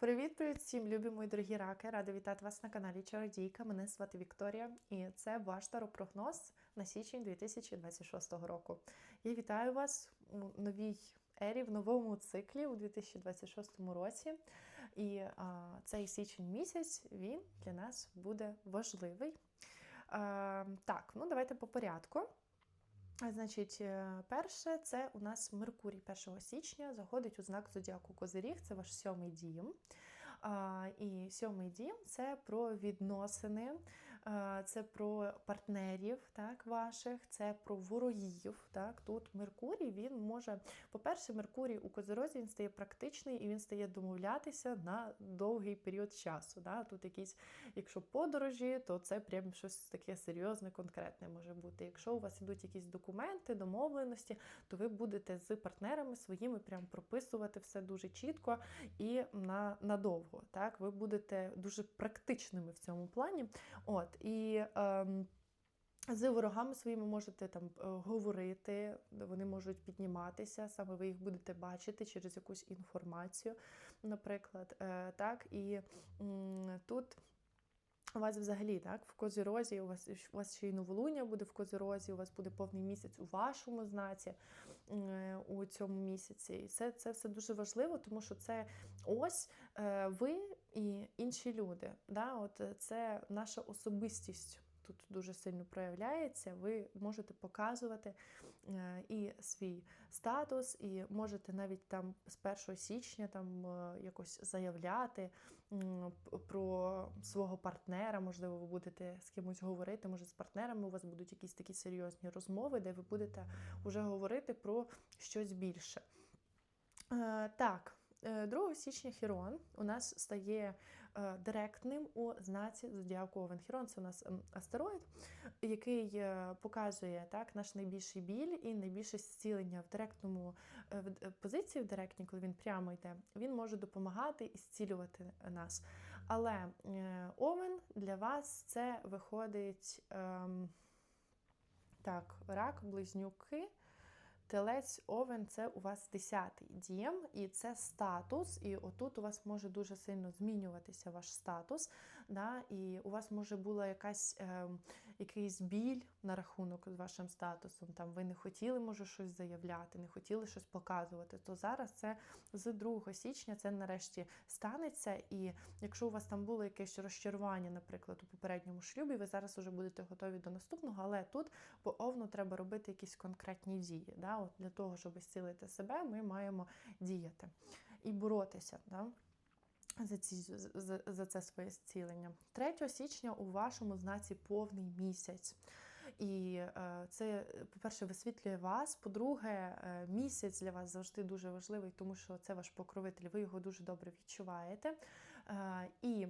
Привіт-привіт всім, любі мої дорогі раки! Рада вітати вас на каналі Чародійка. Мене звати Вікторія, і це ваш таропрогноз на січень 2026 року. Я вітаю вас у новій ері, в новому циклі у 2026 році. І а, цей січень місяць він для нас буде важливий. А, так, ну давайте по порядку. Значить, е, перше, це у нас Меркурій 1 січня заходить у знак Зодіаку Козиріг, це ваш сьомий дім. І сьомий дім це про відносини, це про партнерів так, ваших, це про ворогів. Так. Тут Меркурій він може, по-перше, Меркурій у Козирозі він стає практичний і він стає домовлятися на довгий період часу. Да. Тут якісь, якщо подорожі, то це прям щось таке серйозне, конкретне може бути. Якщо у вас ідуть якісь документи, домовленості, то ви будете з партнерами своїми прям прописувати все дуже чітко і на, надовго. Так? Ви будете дуже практичними в цьому плані. От, і... Ем, з ворогами своїми можете там е, говорити, вони можуть підніматися, саме ви їх будете бачити через якусь інформацію, наприклад. Е, Так, і м, тут. У вас взагалі так, в Козірозі, у вас у вас ще й новолуння буде в Козірозі, у вас буде повний місяць у вашому знаці е, у цьому місяці. І це це все дуже важливо, тому що це ось е, ви і інші люди. Да? От Це наша особистість. Тут дуже сильно проявляється, ви можете показувати е, і свій статус, і можете навіть там з 1 січня там е, якось заявляти про свого партнера. Можливо, ви будете з кимось говорити. Може, з партнерами у вас будуть якісь такі серйозні розмови, де ви будете вже говорити про щось більше. Е, Так, е, 2 січня Хірон у нас стає е, директним у знаці Зодіаку Овен. Хірон це у нас ем, астероїд, який е, показує так, наш найбільший біль і найбільше зцілення в директному е, в позиції, в директній, коли він прямо йде, він може допомагати і зцілювати нас. Але е, Овен для вас це виходить ем, так, рак, близнюки. Телець овен це у вас 10-й дім, і це статус. І отут у вас може дуже сильно змінюватися ваш статус. Да? І у вас може була якась е, якийсь біль на рахунок з вашим статусом. Там ви не хотіли, може, щось заявляти, не хотіли щось показувати. То зараз це з 2 січня це нарешті станеться. І якщо у вас там було якесь розчарування, наприклад, у попередньому шлюбі, ви зараз вже будете готові до наступного, але тут по овну треба робити якісь конкретні дії. Да? От для того, щоб зцілити себе, ми маємо діяти і боротися. Да? За, ці, за, за це своє зцілення. 3 січня у вашому знаці повний місяць. І е, це, по-перше, висвітлює вас. По-друге, е, місяць для вас завжди дуже важливий, тому що це ваш покровитель, ви його дуже добре відчуваєте. Е, і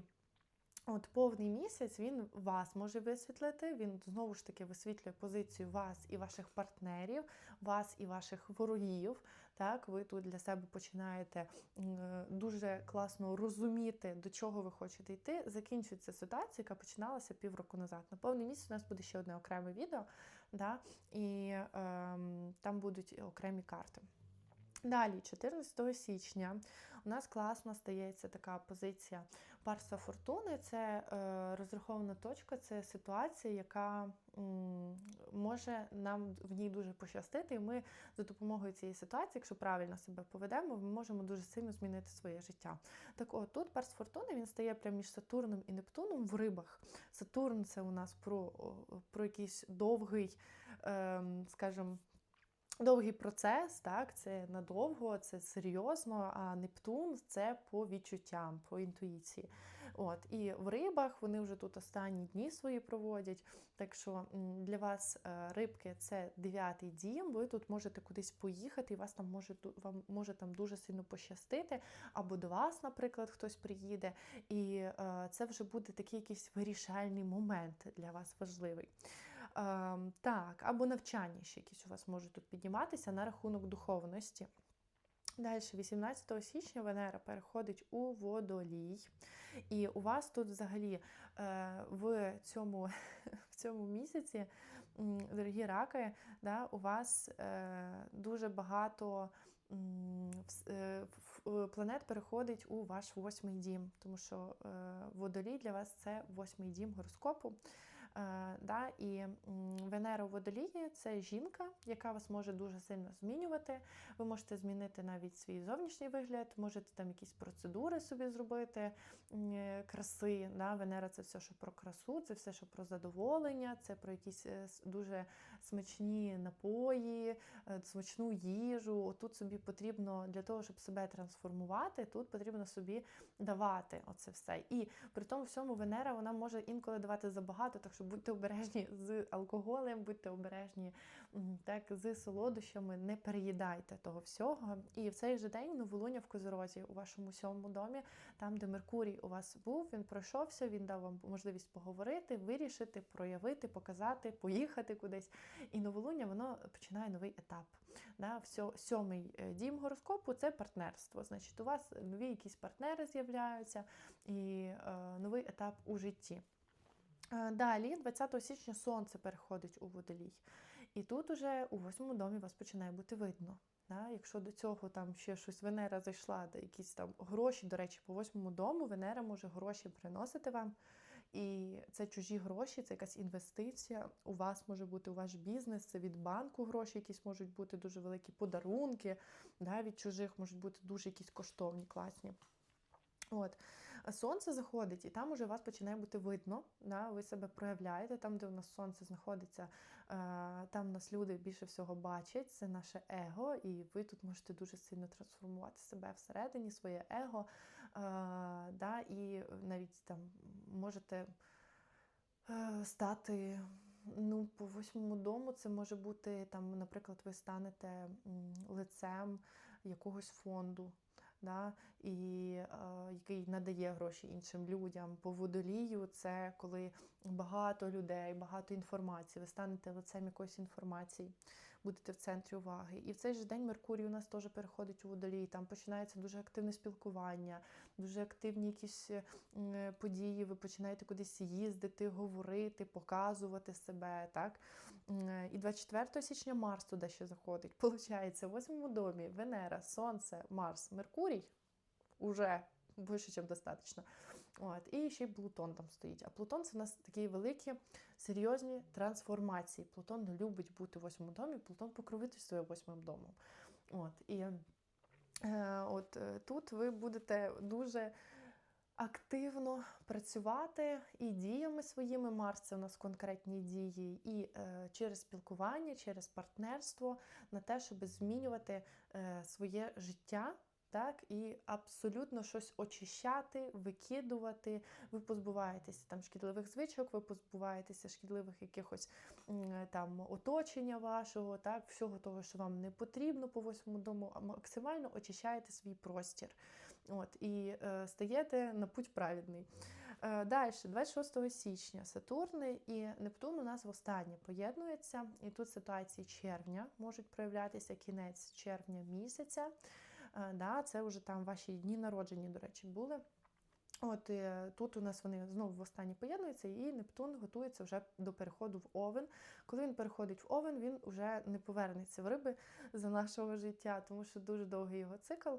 От повний місяць він вас може висвітлити. Він знову ж таки висвітлює позицію вас і ваших партнерів, вас і ваших ворогів. Так, ви тут для себе починаєте дуже класно розуміти, до чого ви хочете йти. Закінчується ситуація, яка починалася півроку назад. На повний місяць у нас буде ще одне окреме відео, да, і ем, там будуть окремі карти. Далі, 14 січня, у нас класно стається така позиція Барса Фортуни. Це е, розрахована точка, це ситуація, яка може нам в ній дуже пощастити. І ми за допомогою цієї ситуації, якщо правильно себе поведемо, ми можемо дуже сильно змінити своє життя. Так от, тут Барс Фортуни він стає прямо між Сатурном і Нептуном в рибах. Сатурн це у нас про, про якийсь довгий, е, скажімо, Довгий процес, так, це надовго, це серйозно, а Нептун це по відчуттям, по інтуїції. От, І в рибах вони вже тут останні дні свої проводять. Так що для вас е, рибки це дев'ятий дім, ви тут можете кудись поїхати, і вас там може, вам може там дуже сильно пощастити, або до вас, наприклад, хтось приїде. І е, це вже буде такий якийсь вирішальний момент для вас важливий. Ем, так, або навчання ще якісь у вас можуть тут підніматися на рахунок духовності. Далі, 18 січня Венера переходить у водолій. І у вас тут взагалі е, в цьому, в цьому місяці, дорогі раки, да, у вас е, дуже багато е, планет переходить у ваш восьмий дім, тому що водолій для вас це восьмий дім гороскопу. Е, да, і Венера у водолії це жінка, яка вас може дуже сильно змінювати. Ви можете змінити навіть свій зовнішній вигляд, можете там якісь процедури собі зробити е, краси. Да? Венера це все, що про красу, це все, що про задоволення, це про якісь е, дуже смачні напої, е, смачну їжу. Отут собі потрібно для того, щоб себе трансформувати, тут потрібно собі давати оце все. І при тому всьому Венера вона може інколи давати забагато, так що будьте обережні з алкоголем, будьте обережні так, з солодощами, не переїдайте того всього. І в цей же день новолуння в Козорозі у вашому сьомому домі, там, де Меркурій у вас був, він пройшовся, він дав вам можливість поговорити, вирішити, проявити, показати, поїхати кудись. І новолуння воно починає новий етап. Да, сьомий е, дім гороскопу це партнерство. Значить, у вас нові якісь партнери з'являються і е, новий етап у житті. Е, Далі, 20 січня, сонце переходить у водолій. І тут уже у восьмому домі вас починає бути видно. Да? Якщо до цього там ще щось Венера зайшла, де якісь там гроші, до речі, по восьмому дому Венера може гроші приносити вам. І це чужі гроші, це якась інвестиція. У вас може бути у ваш бізнес, це від банку гроші, якісь можуть бути дуже великі подарунки. Да? Від чужих можуть бути дуже якісь коштовні, класні. От. Сонце заходить, і там уже вас починає бути видно. Да? Ви себе проявляєте. Там, де у нас сонце знаходиться, е, там нас люди більше всього бачать. Це наше его, і ви тут можете дуже сильно трансформувати себе всередині, своє его. Е, да? І навіть там можете е, стати. Ну, по восьмому дому це може бути там, наприклад, ви станете лицем якогось фонду, да, і, е, який надає гроші іншим людям. По водолію це коли багато людей, багато інформації. Ви станете лицем якоїсь інформації, будете в центрі уваги. І в цей же день Меркурій у нас теж переходить у водолій. Там починається дуже активне спілкування, дуже активні якісь е, події. Ви починаєте кудись їздити, говорити, показувати себе. Так? І 24 січня Марс туди ще заходить. Получається, в восьмому домі Венера, Сонце, Марс, Меркурій уже більше, ніж достатньо. От, і ще й Плутон там стоїть. А Плутон це у нас такі великі, серйозні трансформації. Плутон не любить бути в восьмому домі, Плутон покровительствує восьмим домом. От, і е, от е, тут ви будете дуже активно працювати і діями своїми. Марс це у нас конкретні дії, і е, через спілкування, через партнерство на те, щоб змінювати е, своє життя. Так, і абсолютно щось очищати, викидувати. Ви позбуваєтеся там шкідливих звичок, ви позбуваєтеся шкідливих якихось там оточення вашого, так, всього того, що вам не потрібно по восьмому дому, а максимально очищаєте свій простір. От, і е, стаєте на путь праведний. Е, Далі, 26 січня, Сатурн і Нептун у нас востаннє поєднуються, і тут ситуації червня можуть проявлятися кінець червня місяця. Е, Да, це вже там ваші дні народження, до речі, були. От е, тут у нас вони знову востаннє поєднуються, і Нептун готується вже до переходу в Овен. Коли він переходить в Овен, він вже не повернеться в риби за нашого життя, тому що дуже довгий його цикл.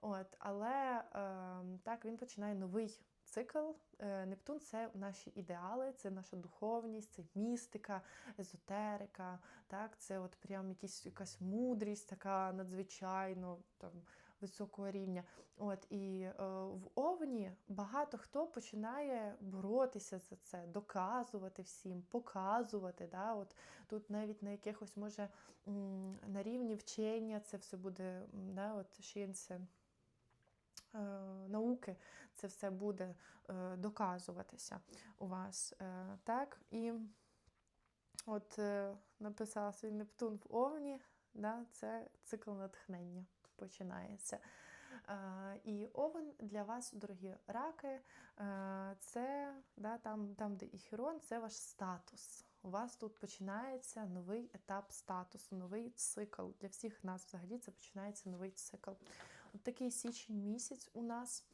От, але е, так він починає новий цикл. Е, Нептун це наші ідеали, це наша духовність, це містика, езотерика. Так, це от прям якісь, якась мудрість, така надзвичайно там. Високого рівня. От і е, в Овні багато хто починає боротися за це, доказувати всім, показувати. Да? От тут навіть на якихось може на рівні вчення це все буде, да, от шінце е, науки, це все буде е, доказуватися у вас. Е, так? І от написала свій Нептун в Овні, да, це цикл натхнення починається. Е, І овен для вас, дорогі раки, е, це да, там, там, де і Хірон, це ваш статус. У вас тут починається новий етап статусу, новий цикл. Для всіх нас взагалі це починається новий цикл. От такий січень місяць у нас.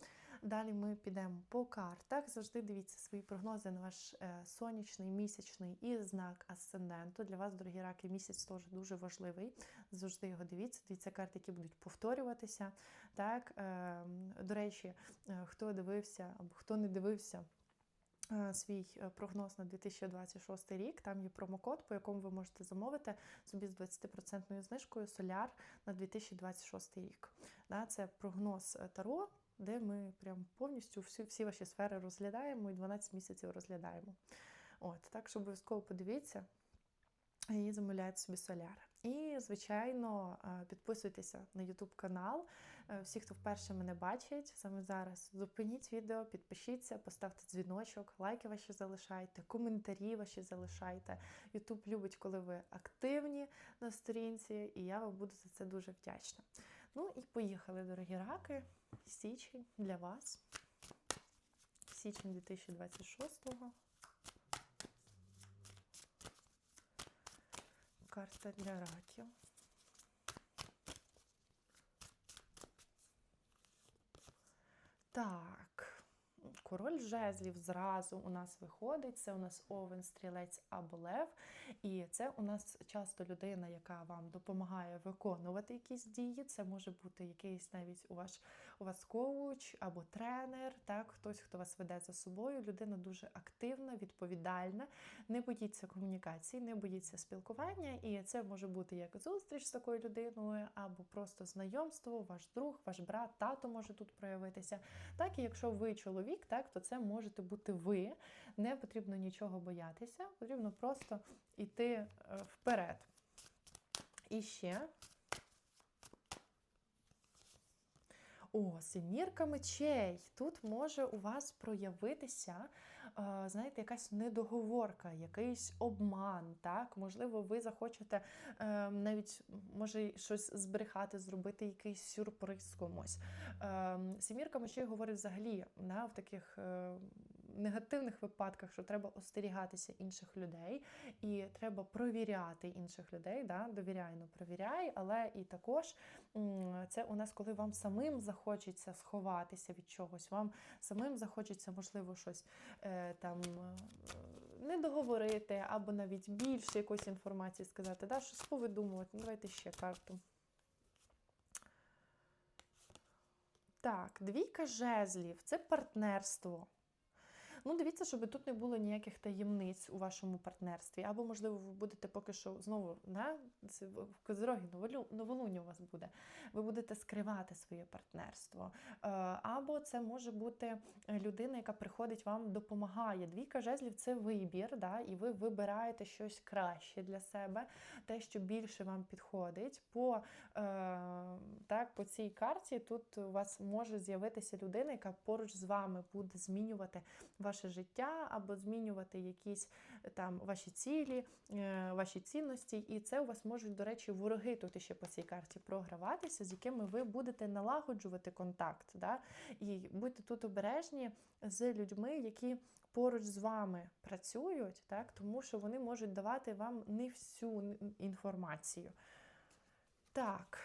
Далі ми підемо по картах. Завжди дивіться свої прогнози на ваш е, сонячний, місячний і знак асценденту. Для вас, дорогі раки, місяць теж дуже важливий. Завжди його дивіться. Дивіться карти, які будуть повторюватися. Так, е, До речі, е, хто дивився або хто не дивився. Свій прогноз на 2026 рік. Там є промокод, по якому ви можете замовити собі з 20% знижкою соляр на 2026 рік. Це прогноз Таро, де ми прям повністю всі, всі ваші сфери розглядаємо і 12 місяців розглядаємо. От, так що обов'язково подивіться і замовляйте собі соляр. І, звичайно, е, підписуйтеся на YouTube канал. Е, Всі, хто вперше мене бачить, саме зараз зупиніть відео, підпишіться, поставте дзвіночок, лайки ваші залишайте, коментарі ваші залишайте. YouTube любить, коли ви активні на сторінці, і я вам буду за це дуже вдячна. Ну і поїхали, дорогі раки. Січень для вас. Січень 2026-го. Карта для раків. Так, король жезлів зразу у нас виходить. Це у нас овен, стрілець або лев. І це у нас часто людина, яка вам допомагає виконувати якісь дії. Це може бути якийсь навіть у вас, у вас коуч або тренер, так, хтось, хто вас веде за собою. Людина дуже активна, відповідальна, не боїться комунікації, не боїться спілкування. І це може бути як зустріч з такою людиною, або просто знайомство, ваш друг, ваш брат, тато може тут проявитися. Так, і якщо ви чоловік, так, то це можете бути ви. Не потрібно нічого боятися, потрібно просто йти е, вперед. І ще. О, семірка мечей. Тут може у вас проявитися, е, знаєте, якась недоговорка, якийсь обман. так? Можливо, ви захочете е, навіть може щось збрехати, зробити якийсь сюрприз комусь. Сімірка Семірка мечей говорить взагалі на, в таких. Негативних випадках, що треба остерігатися інших людей, і треба провіряти інших людей. Да? Довіряй, ну провіряй, але і також це у нас, коли вам самим захочеться сховатися від чогось, вам самим захочеться, можливо, щось е, там е, не договорити, або навіть більше якоїсь інформації сказати, да? щось повидумувати. Ну, давайте ще карту. Так, двійка жезлів це партнерство. Ну, дивіться, щоб тут не було ніяких таємниць у вашому партнерстві. Або, можливо, ви будете поки що знову да, в в новолуння у вас буде. Ви будете скривати своє партнерство. Е, Або це може бути людина, яка приходить вам допомагає. Двійка жезлів це вибір, да, і ви вибираєте щось краще для себе, те, що більше вам підходить. По, е, так, по цій карті тут у вас може з'явитися людина, яка поруч з вами буде змінювати ваше життя або змінювати якісь е, там ваші цілі, е, ваші цінності. І це у вас можуть, до речі, вороги тут ще по цій карті програватися, з якими ви будете налагоджувати контакт. Да? І будьте тут обережні з людьми, які поруч з вами працюють, так? тому що вони можуть давати вам не всю інформацію. Так,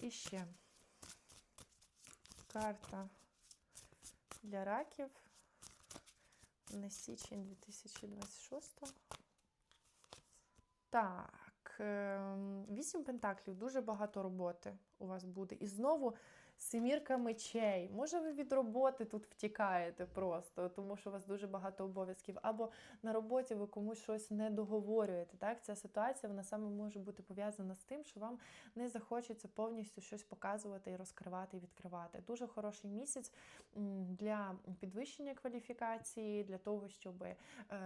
і ще карта для раків на січень 2026. Так, ем, вісім пентаклів, дуже багато роботи у вас буде. І знову семірка мечей. Може, ви від роботи тут втікаєте просто, тому що у вас дуже багато обов'язків. Або на роботі ви комусь щось не договорюєте. Так? Ця ситуація вона саме може бути пов'язана з тим, що вам не захочеться повністю щось показувати і розкривати, і відкривати. Дуже хороший місяць для підвищення кваліфікації, для того, щоб е,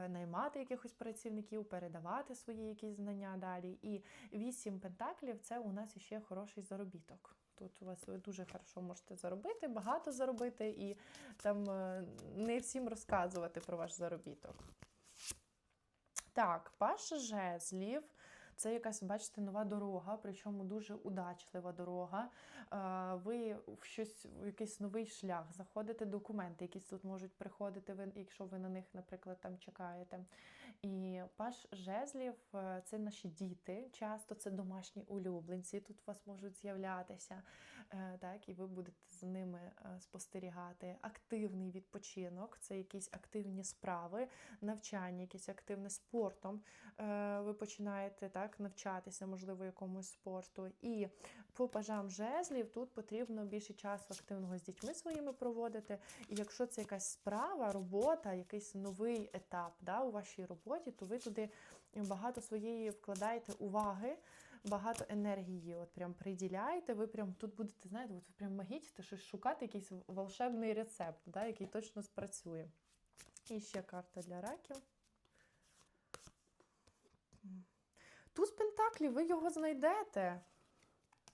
наймати якихось працівників, передавати свої якісь знання далі. І вісім пентаклів це у нас ще хороший заробіток. Тут у вас ви дуже хорошо можете заробити, багато заробити, і там е, не всім розказувати про ваш заробіток. Так, паш жезлів. Це якась, бачите, нова дорога, причому дуже удачлива дорога. Е, Ви в щось, в якийсь новий шлях заходите, документи, якісь тут можуть приходити, якщо ви на них, наприклад, там чекаєте. І паш жезлів е, це наші діти, часто це домашні улюбленці, тут у вас можуть з'являтися. Е, так, і ви будете за ними е, спостерігати. Активний відпочинок це якісь активні справи, навчання, якесь активне спортом. Е, Ви починаєте так навчатися, можливо, якомусь спорту. І по пажам жезлів тут потрібно більше часу активного з дітьми своїми проводити. І якщо це якась справа, робота, якийсь новий етап да, у вашій роботі, то ви туди багато своєї вкладаєте уваги, багато енергії от прям приділяєте. Ви прям тут будете, знаєте, от ви прям магічите, щось шукати, якийсь волшебний рецепт, да, який точно спрацює. І ще карта для раків. Туз Пентаклі, ви його знайдете.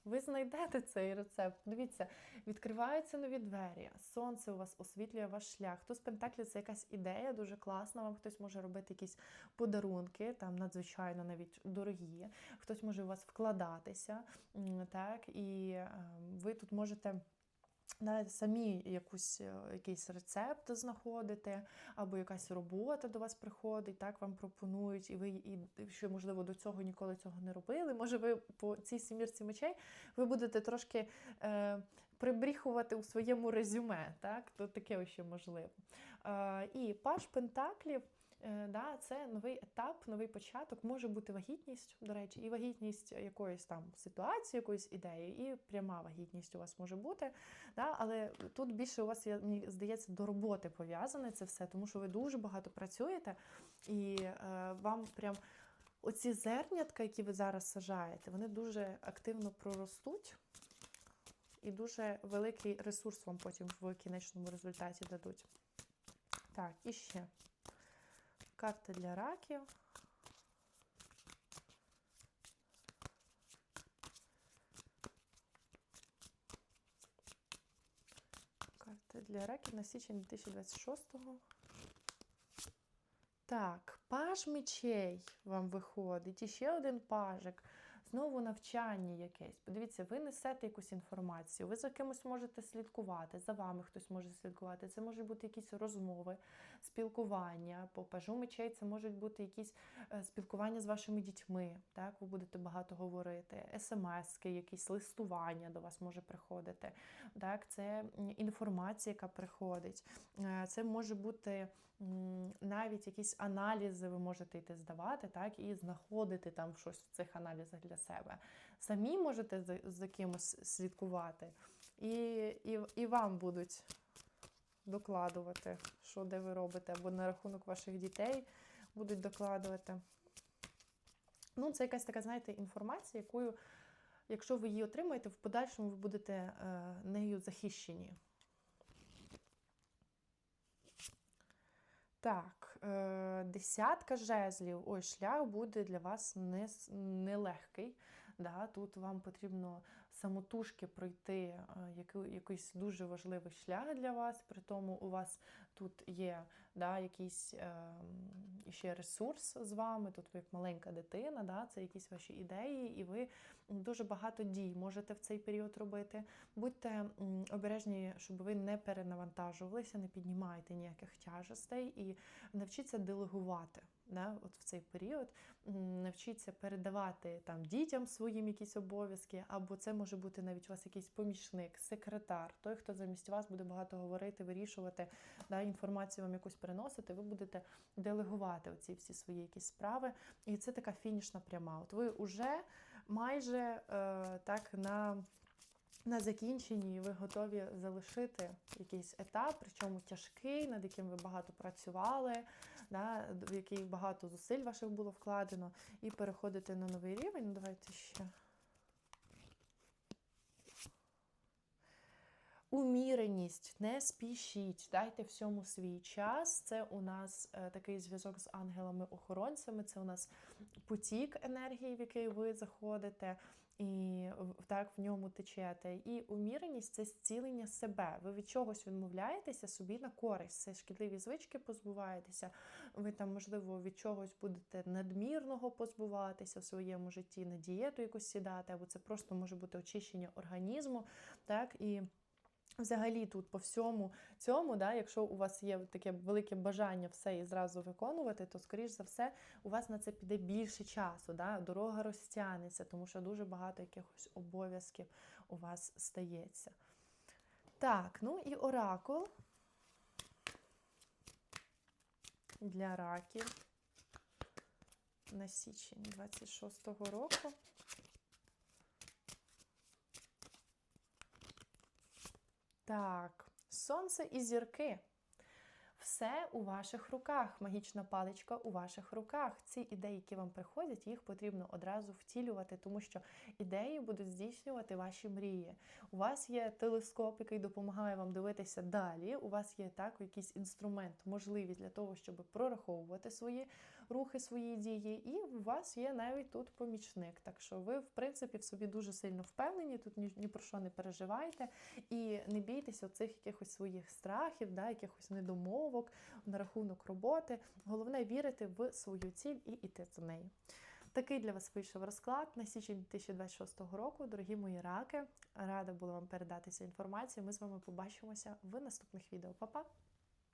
Ви знайдете цей рецепт. Дивіться, відкриваються нові двері. Сонце у вас освітлює ваш шлях. Туз Пентаклів це якась ідея, дуже класна. Вам хтось може робити якісь подарунки, там надзвичайно навіть дорогі. Хтось може у вас вкладатися. Так, і е, ви тут можете. Да, Самі якусь, е, якийсь рецепт знаходите, або якась робота до вас приходить, так вам пропонують, і ви і що можливо до цього ніколи цього не робили. Може, ви по цій сімірці мечей ви будете трошки е, прибріхувати у своєму резюме, так? То таке ще можливо. Е, і паш Пентаклів. Е, Да, це новий етап, новий початок. Може бути вагітність, до речі, і вагітність якоїсь там ситуації, якоїсь ідеї, і пряма вагітність у вас може бути. Да, але тут більше у вас, мені здається, до роботи пов'язане це все, тому що ви дуже багато працюєте, і е, вам прям оці зернятка, які ви зараз сажаєте, вони дуже активно проростуть. І дуже великий ресурс вам потім в кінечному результаті дадуть. Так, і ще карта для раків. Карта для раків на січень 2026-го. Так, паж мечей вам виходить. І ще один пажик. Знову навчання якесь. Подивіться, ви несете якусь інформацію, ви за кимось можете слідкувати, за вами хтось може слідкувати. Це можуть бути якісь розмови, спілкування. По пажу мечей це можуть бути якісь е, спілкування з вашими дітьми. Так, ви будете багато говорити, смски, якісь листування до вас може приходити. Так, це інформація, яка приходить. Е, Це може бути навіть якісь аналізи, ви можете йти здавати, так, і знаходити там щось в цих аналізах для себе. Самі можете за, за кимось слідкувати, і, і, і вам будуть докладувати, що де ви робите, або на рахунок ваших дітей будуть докладувати. Ну, це якась така, знаєте, інформація, якою, якщо ви її отримаєте, в подальшому ви будете е, нею захищені. Так, е, десятка жезлів. Ой, шлях буде для вас не, нелегкий. Да? Тут вам потрібно самотужки пройти е, якийсь дуже важливий шлях для вас. При тому у вас тут є да, якийсь е, ще ресурс з вами. Тут як маленька дитина, да? це якісь ваші ідеї, і ви дуже багато дій можете в цей період робити. Будьте обережні, щоб ви не перенавантажувалися, не піднімайте ніяких тяжестей і навчіться делегувати. Да, от в цей період навчіться передавати там дітям своїм якісь обов'язки, або це може бути навіть у вас якийсь помічник, секретар, той, хто замість вас буде багато говорити, вирішувати, да, інформацію вам якусь переносити, ви будете делегувати оці всі свої якісь справи. І це така фінішна пряма. От ви вже майже е, так на, на закінченні і ви готові залишити якийсь етап, причому тяжкий, над яким ви багато працювали, да, в який багато зусиль ваших було вкладено, і переходити на новий рівень. Давайте ще. Уміреність, не спішіть, дайте всьому свій час. Це у нас е, такий зв'язок з ангелами-охоронцями. Це у нас потік енергії, в який ви заходите, і так в ньому течете. І уміреність це зцілення себе. Ви від чогось відмовляєтеся собі на користь. Це шкідливі звички позбуваєтеся. Ви там, можливо, від чогось будете надмірного позбуватися в своєму житті, на дієту якусь сідати, або це просто може бути очищення організму. Так і Взагалі тут по всьому цьому, да, якщо у вас є таке велике бажання все і зразу виконувати, то скоріш за все у вас на це піде більше часу. Да? Дорога розтягнеться, тому що дуже багато якихось обов'язків у вас стається. Так, ну і оракул для раків на січень 26-го року. Так, сонце і зірки. Все у ваших руках. Магічна паличка у ваших руках. Ці ідеї, які вам приходять, їх потрібно одразу втілювати, тому що ідеї будуть здійснювати ваші мрії. У вас є телескоп, який допомагає вам дивитися далі. У вас є так якийсь інструмент, можливість для того, щоб прораховувати свої рухи, свої дії. І у вас є навіть тут помічник. Так що ви, в принципі, в собі дуже сильно впевнені, тут ні, ні про що не переживайте. І не бійтеся цих якихось своїх страхів, да, якихось недомовок на рахунок роботи. Головне вірити в свою ціль і йти за нею. Такий для вас вийшов розклад на січень 2026 року. Дорогі мої раки, рада була вам передати цю інформацію. Ми з вами побачимося в наступних відео. Па-па!